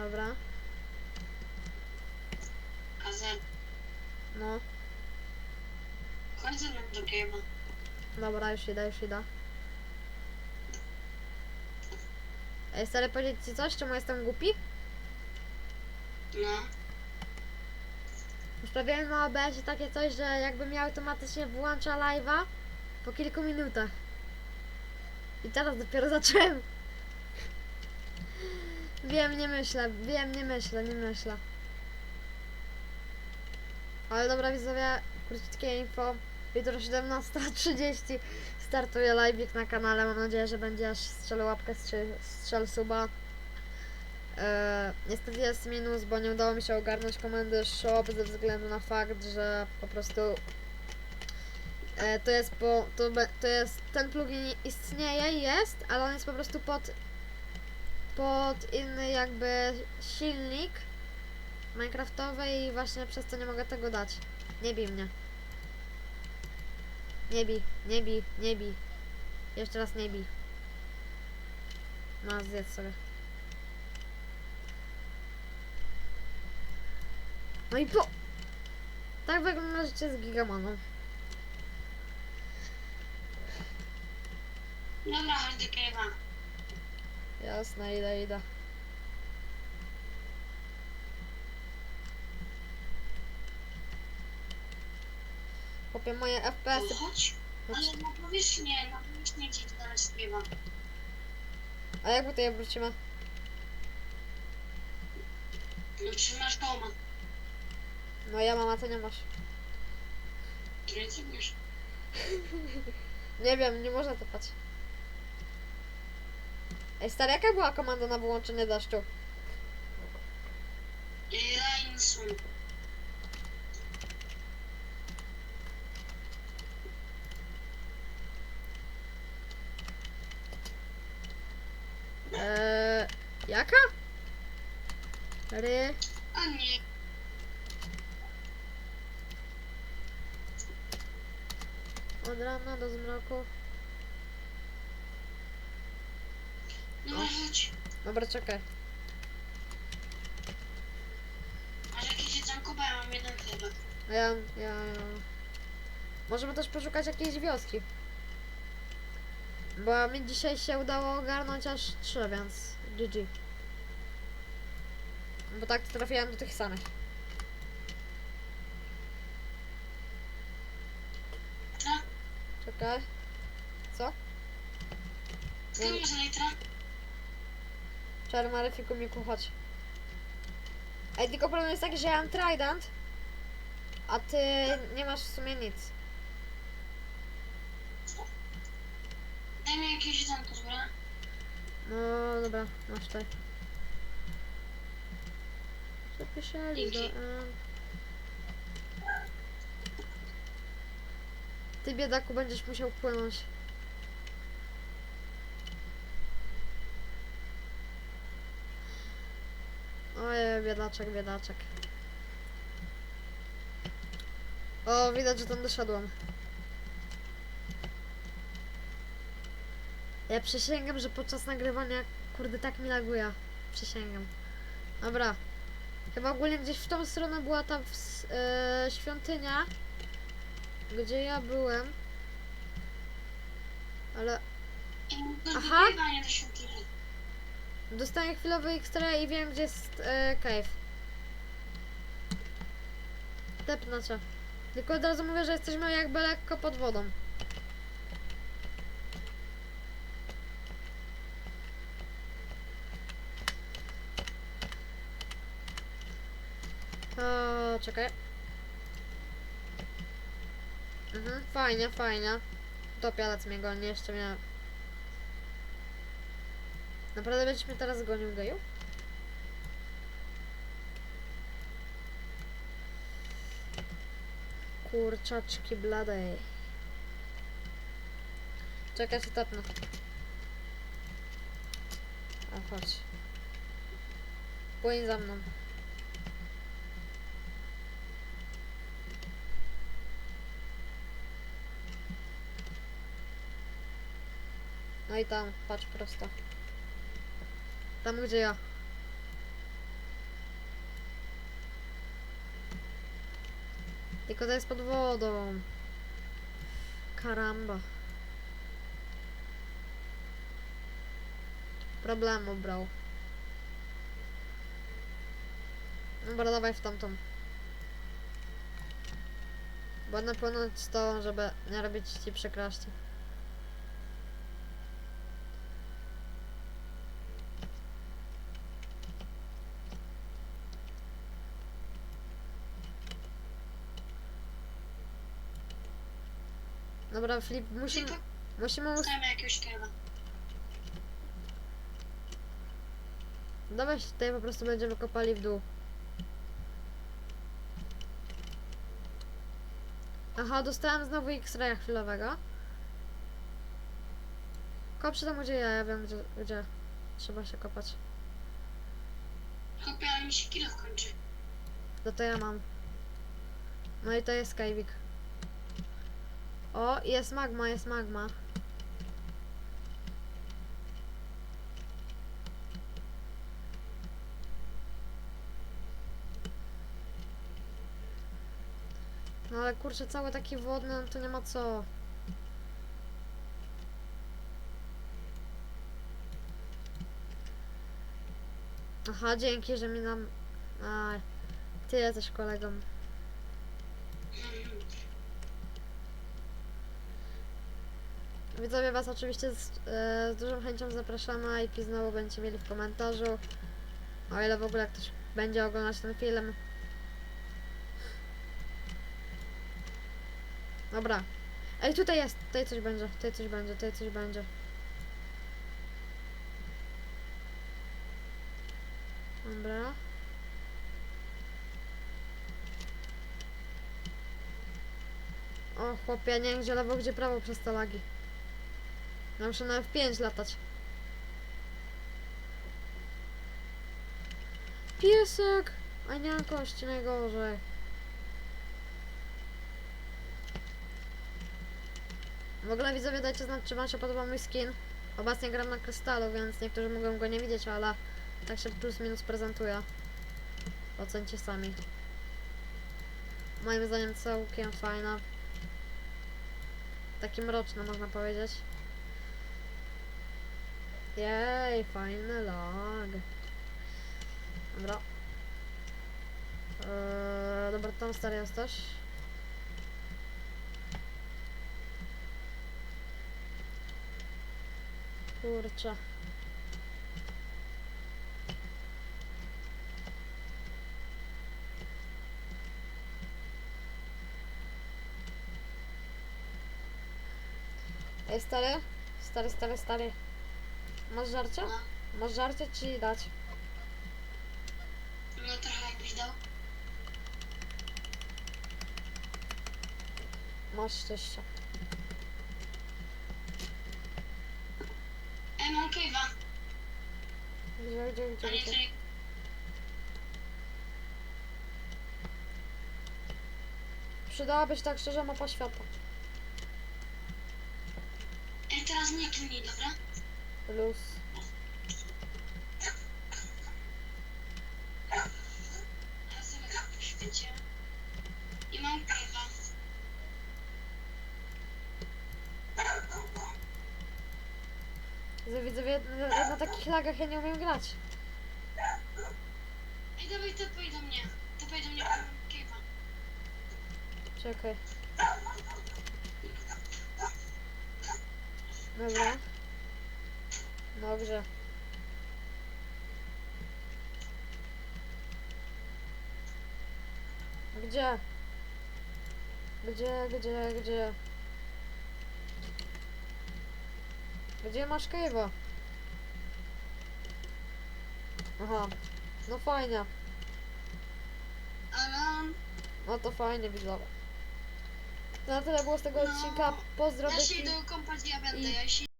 Dobra. Kazel, No. chodź ze mną do game'a. Dobra, już idę, już idę. Ej, stary, powiedzieć ci coś? Czemu jestem głupi? No. Ustawiłem na OBS-ie takie coś, że jakby mi automatycznie włącza live'a po kilku minutach. I teraz dopiero zacząłem. Wiem, nie myślę, wiem, nie myślę, nie myślę. Ale dobra widzowie, krótkie info. Jutro 17.30 startuje live'ik na kanale. Mam nadzieję, że będzie aż strzel łapkę, strzel, suba. E, niestety jest minus, bo nie udało mi się ogarnąć komendy shop ze względu na fakt, że po prostu e, to jest po, to, to jest, ten plugin istnieje, jest, ale on jest po prostu pod pod inny jakby silnik minecraftowy i właśnie przez to nie mogę tego dać. Nie bij mnie. Nie bij, nie bij, nie bij. Jeszcze raz nie bij. No, zjedz sobie. No i po... Tak wygląda życie z Gigamaną. Dobra, do game'a. Jasne, idę, idę. Chłopie, moje To FPS-y... chodź. Ale na powierzchnię, na powierzchnię gdzieś znaleźć game'a. A jak tutaj wrócimy? No trzymasz doma. No ja mam, a ty nie masz. Trójcy wiesz. Nie wiem, nie można tepać. Ej, stary, jaka była komanda na wyłączenie deszczu? Eee, jaka? Ry... A nie. Od rana do zmroku. Dobra, chodź. Dobra, czekaj. Masz jakieś jedzonko, bo ja mam jeden chlebek. A Ja, ja, ja. Możemy też poszukać jakiejś wioski. Bo mi dzisiaj się udało ogarnąć aż trzy, więc GG. Bo tak to trafiłem do tych samych. Co? Czekaj. Co? Skąd masz litra? Czarny maryfiku mi chodź. Ej, tylko problem jest taki, że ja mam trident, a ty nie masz w sumie nic. Daj mi jakieś jedzonko, dobra? No dobra, masz tutaj. Zapisali do Dzięki. Ty biedaku będziesz musiał płynąć. Biedaczek, biedaczek. O, widać, że tam doszedłem. Ja przysięgam, że podczas nagrywania, kurde, tak mi laguje. Przysięgam. Dobra. Chyba ogólnie gdzieś w tą stronę była ta e, świątynia, gdzie ja byłem. Ale Aha. Wygrywania do świątyni. dostaję chwilowy extra i wiem, gdzie jest e, cave. Tepnę cię. Tylko od razu mówię, że jesteśmy jakby lekko pod wodą. O, czekaj. Mhm, fajnie, fajnie. Topialec mnie goni, jeszcze mnie... Naprawdę będziesz mnie teraz gonił, geju? Kurczaczki bladej. Czekaj, się tepnę. A, chodź. Płyń za mną. No i tam, patrz prosto. Tam gdzie ja. Tylko to jest pod wodą. Karamba. Problem obrał. Dobra, dawaj w tamtą. Bo na pewno z tobą, żeby nie robić ci przekraści. Dobra, Filip, musimy, Tylko musimy us- dostajemy jakiegoś kewa. Dawaj się tutaj po prostu będziemy kopali w dół. Aha, dostałem znowu X-raya chwilowego. Kop się tam gdzie ja, ja wiem gdzie, gdzie trzeba się kopać. Ale mi się kilo kończy. To to ja mam. No i to jest Skywik. O, jest magma, jest magma. No ale kurczę, cały taki wodny, no to nie ma co. Aha, dzięki, że mi nam... A, ty jesteś kolegą. Mhm. Widzowie Was oczywiście z, e, z dużą chęcią zapraszamy, a znowu będziecie mieli w komentarzu. O ile w ogóle ktoś będzie oglądać ten film. Dobra. Ej, tutaj jest, tutaj coś będzie, tutaj coś będzie, tutaj coś będzie. Dobra. O chłopie, nie wiem gdzie lewo, gdzie prawo przez te lagi. Ja muszę na F5 latać. Piesek! A nie mam kości, najgorzej. W ogóle widzowie dajcie znać, czy wam się podoba mój skin. Obecnie gram na krystalu, więc niektórzy mogą go nie widzieć, ale tak się plus minus prezentuje. Ocencie sami. Moim zdaniem całkiem fajna. Taki mroczny można powiedzieć. Jej, fajny lag. Dobra. Eee, dobra, tam stary jesteś. Kurczę. Stary? Stary, stary, stary. Masz żarcie? No, Masz żarcie ci dać? no trochę jakbyś dał. Masz szczęście. Ej, mam kewa. Gdzie, gdzie, gdzie. Przydałaby się tak szczerze mapa świata. Ej, teraz nie klnij, dobra? Poświęcię. I mam. Widzę, widzowie, na, na takich lagach ja nie umiem grać. Ej, dawaj, tepaj do mnie. Tepaj do mnie, bo mam kewa. Czekaj. Dobra. Dobrze. Gdzie? Gdzie, gdzie, gdzie? Gdzie masz kejwa? Aha. No fajnie. Ale... No to fajnie widzowie. To na tyle było z tego No. odcinka. Pozdro Ja się idę kąpać, ja będę, I- ja się